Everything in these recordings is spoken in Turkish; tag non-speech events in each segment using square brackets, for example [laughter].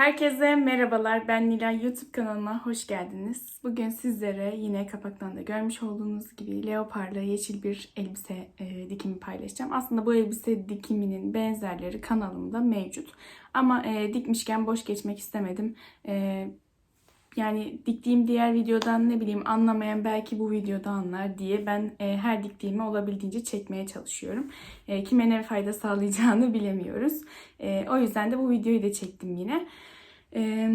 Herkese merhabalar. Ben Nilay. YouTube kanalıma hoş geldiniz. Bugün sizlere yine kapaktan da görmüş olduğunuz gibi leoparla yeşil bir elbise e, dikimi paylaşacağım. Aslında bu elbise dikiminin benzerleri kanalımda mevcut. Ama e, dikmişken boş geçmek istemedim. E, yani diktiğim diğer videodan ne bileyim anlamayan belki bu videoda anlar diye ben e, her diktiğimi olabildiğince çekmeye çalışıyorum. E, kime ne fayda sağlayacağını [laughs] bilemiyoruz. E, o yüzden de bu videoyu da çektim yine. E,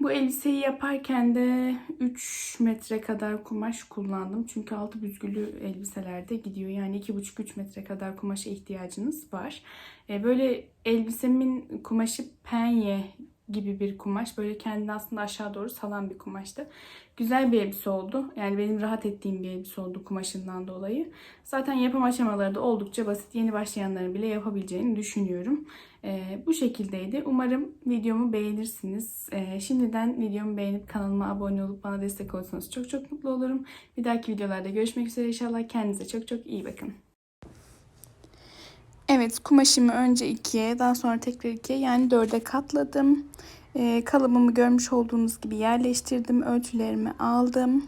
bu elbiseyi yaparken de 3 metre kadar kumaş kullandım. Çünkü altı büzgülü elbiselerde gidiyor. Yani 2,5-3 metre kadar kumaşa ihtiyacınız var. E, böyle elbisemin kumaşı penye gibi bir kumaş. Böyle kendini aslında aşağı doğru salan bir kumaştı. Güzel bir elbise oldu. Yani benim rahat ettiğim bir elbise oldu kumaşından dolayı. Zaten yapım aşamaları da oldukça basit. Yeni başlayanların bile yapabileceğini düşünüyorum. Ee, bu şekildeydi. Umarım videomu beğenirsiniz. Ee, şimdiden videomu beğenip kanalıma abone olup bana destek olursanız çok çok mutlu olurum. Bir dahaki videolarda görüşmek üzere inşallah. Kendinize çok çok iyi bakın. Evet kumaşımı önce ikiye daha sonra tekrar ikiye yani dörde katladım. Ee, kalıbımı görmüş olduğunuz gibi yerleştirdim. Ölçülerimi aldım.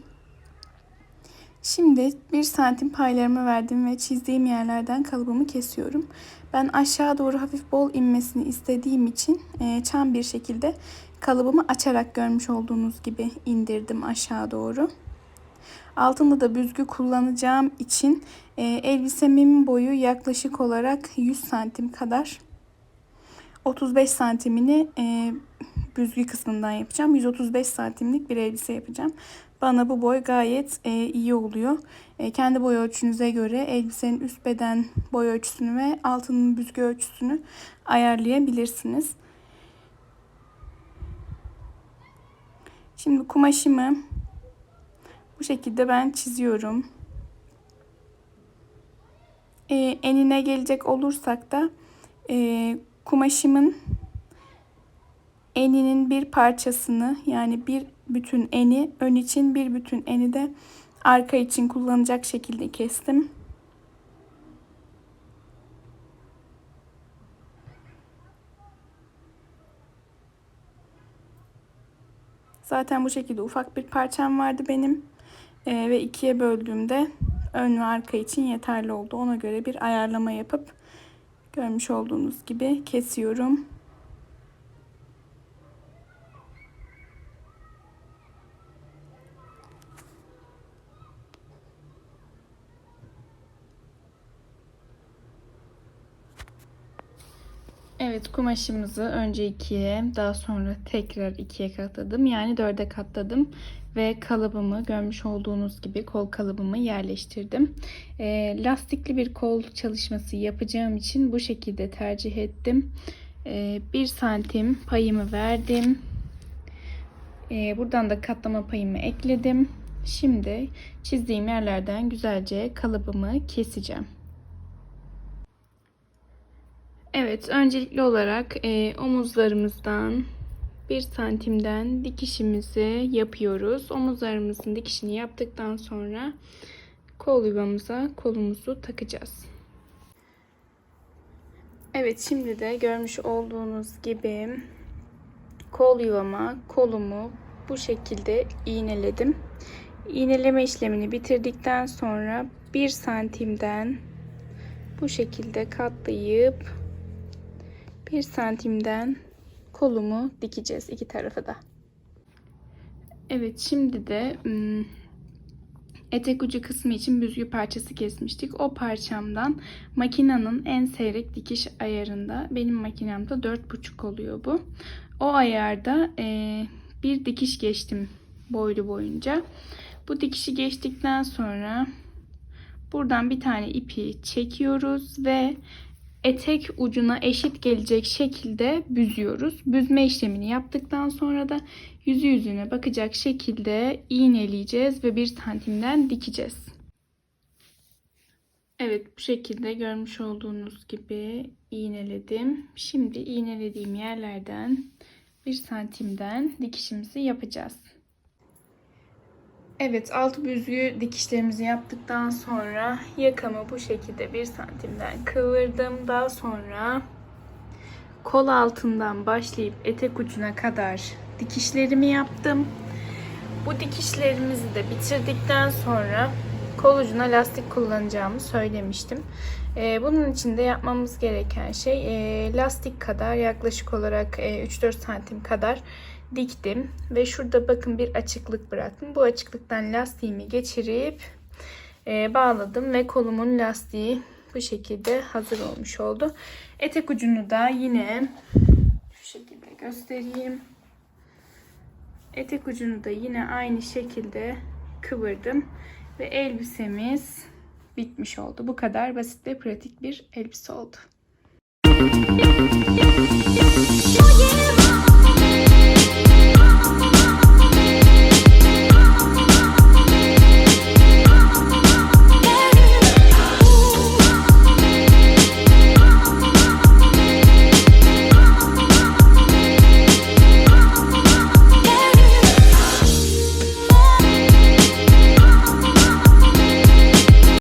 Şimdi bir santim paylarımı verdim ve çizdiğim yerlerden kalıbımı kesiyorum. Ben aşağı doğru hafif bol inmesini istediğim için e, çam bir şekilde kalıbımı açarak görmüş olduğunuz gibi indirdim aşağı doğru. Altında da büzgü kullanacağım için e, elbisemin boyu yaklaşık olarak 100 santim kadar. 35 santimini e, büzgü kısmından yapacağım. 135 santimlik bir elbise yapacağım. Bana bu boy gayet e, iyi oluyor. E, kendi boy ölçünüze göre elbisenin üst beden boy ölçüsünü ve altının büzgü ölçüsünü ayarlayabilirsiniz. Şimdi kumaşımı bu şekilde ben çiziyorum. E, enine gelecek olursak da e, kumaşımın eninin bir parçasını yani bir bütün eni ön için bir bütün eni de arka için kullanacak şekilde kestim. Zaten bu şekilde ufak bir parçam vardı benim. Ee, ve ikiye böldüğümde ön ve arka için yeterli oldu. Ona göre bir ayarlama yapıp görmüş olduğunuz gibi kesiyorum. Evet kumaşımızı önce ikiye daha sonra tekrar ikiye katladım. Yani dörde katladım ve kalıbımı görmüş olduğunuz gibi kol kalıbımı yerleştirdim. E, lastikli bir kol çalışması yapacağım için bu şekilde tercih ettim. E, 1 santim payımı verdim. E, buradan da katlama payımı ekledim. Şimdi çizdiğim yerlerden güzelce kalıbımı keseceğim. Evet, öncelikli olarak e, omuzlarımızdan bir santimden dikişimizi yapıyoruz. Omuzlarımızın dikişini yaptıktan sonra kol yuvamıza kolumuzu takacağız. Evet, şimdi de görmüş olduğunuz gibi kol yuvama kolumu bu şekilde iğneledim. İğneleme işlemini bitirdikten sonra bir santimden bu şekilde katlayıp 1 santimden kolumu dikeceğiz iki tarafa da. Evet şimdi de etek ucu kısmı için büzgü parçası kesmiştik. O parçamdan makinanın en seyrek dikiş ayarında benim makinemde 4,5 oluyor bu. O ayarda e, bir dikiş geçtim boylu boyunca. Bu dikişi geçtikten sonra buradan bir tane ipi çekiyoruz ve etek ucuna eşit gelecek şekilde büzüyoruz. Büzme işlemini yaptıktan sonra da yüzü yüzüne bakacak şekilde iğneleyeceğiz ve bir santimden dikeceğiz. Evet bu şekilde görmüş olduğunuz gibi iğneledim. Şimdi iğnelediğim yerlerden bir santimden dikişimizi yapacağız. Evet alt büzgü dikişlerimizi yaptıktan sonra yakamı bu şekilde bir santimden kıvırdım. Daha sonra kol altından başlayıp etek ucuna kadar dikişlerimi yaptım. Bu dikişlerimizi de bitirdikten sonra kol ucuna lastik kullanacağımı söylemiştim. Ee, bunun için de yapmamız gereken şey e, lastik kadar yaklaşık olarak e, 3-4 santim kadar diktim. Ve şurada bakın bir açıklık bıraktım. Bu açıklıktan lastiğimi geçirip e, bağladım ve kolumun lastiği bu şekilde hazır olmuş oldu. Etek ucunu da yine şu şekilde göstereyim. Etek ucunu da yine aynı şekilde kıvırdım ve elbisemiz bitmiş oldu. Bu kadar basit ve pratik bir elbise oldu.